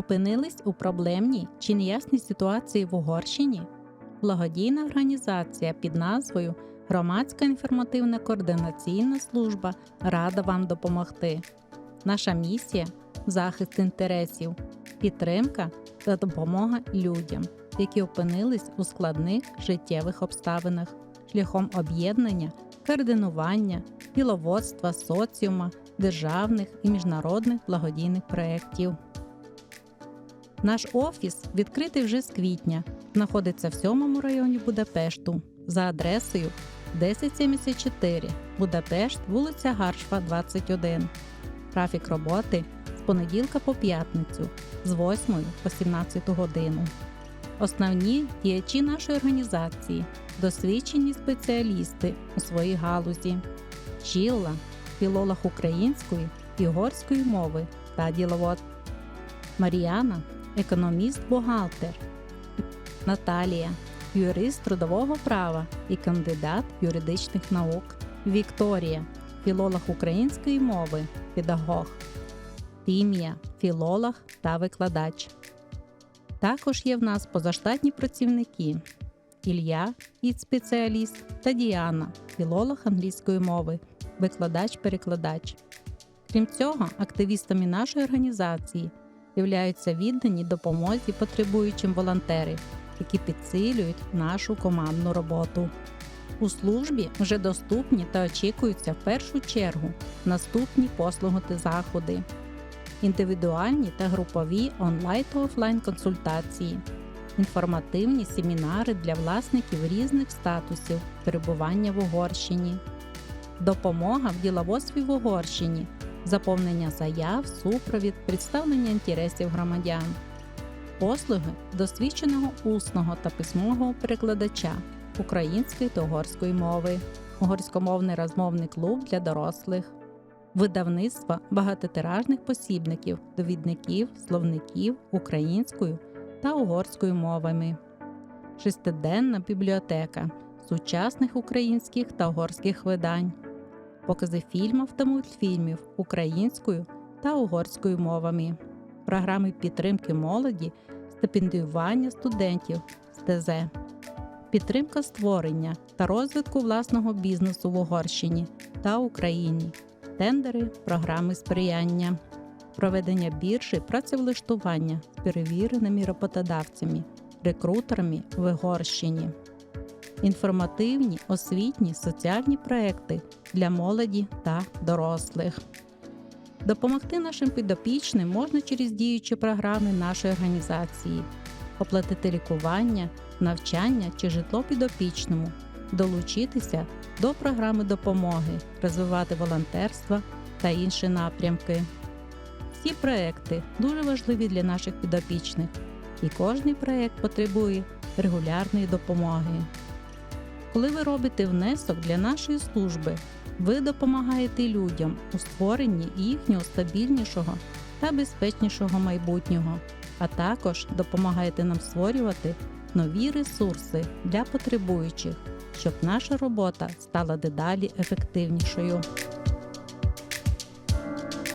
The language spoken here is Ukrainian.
Опинились у проблемній чи неясній ситуації в Угорщині? Благодійна організація під назвою Громадська інформативна координаційна служба рада вам допомогти. Наша місія захист інтересів, підтримка та допомога людям, які опинились у складних життєвих обставинах шляхом об'єднання, координування, діловодства, соціума, державних і міжнародних благодійних проєктів. Наш офіс відкритий вже з квітня, знаходиться в 7 районі Будапешту за адресою 1074 Будапешт, вулиця Гаршфа, 21. Графік роботи з понеділка по п'ятницю з 8 по 17 годину. Основні діячі нашої організації досвідчені спеціалісти у своїй галузі. Чілла, філолог української і угорської мови та діловод. Маріана економіст-бухгалтер. Наталія юрист трудового права і кандидат юридичних наук. Вікторія філолог української мови, педагог. Тімія філолог та викладач. Також є в нас позаштатні працівники Ілля спеціаліст та Діана філолог англійської мови, викладач-перекладач. Крім цього, активістами нашої організації являються віддані допомозі потребуючим волонтери, які підсилюють нашу командну роботу. У службі вже доступні та очікуються в першу чергу наступні послуги та заходи, індивідуальні та групові онлайн та офлайн консультації, інформативні семінари для власників різних статусів перебування в Угорщині, допомога в діловодстві в Угорщині, заповнення заяв, супровід, представлення інтересів громадян, послуги досвідченого усного та письмового перекладача української та угорської мови, угорськомовний розмовний клуб для дорослих, видавництво багатотиражних посібників, довідників, словників українською та угорською мовами, шестиденна бібліотека сучасних українських та угорських видань, покази фільмів та мультфільмів українською та угорською мовами, програми підтримки молоді, стипендіювання студентів з ТЗ. Підтримка створення та розвитку власного бізнесу в Угорщині та Україні, тендери, програми сприяння, проведення біржі працевлаштування з перевіреними роботодавцями, рекрутерами в Угорщині, інформативні, освітні, соціальні проекти для молоді та дорослих. Допомогти нашим підопічним можна через діючі програми нашої організації, оплатити лікування, навчання чи житло підопічному, долучитися до програми допомоги, розвивати волонтерство та інші напрямки. Ці проекти дуже важливі для наших підопічних, і кожний проект потребує регулярної допомоги. Коли ви робите внесок для нашої служби, ви допомагаєте людям у створенні їхнього стабільнішого та безпечнішого майбутнього, а також допомагаєте нам створювати нові ресурси для потребуючих, щоб наша робота стала дедалі ефективнішою.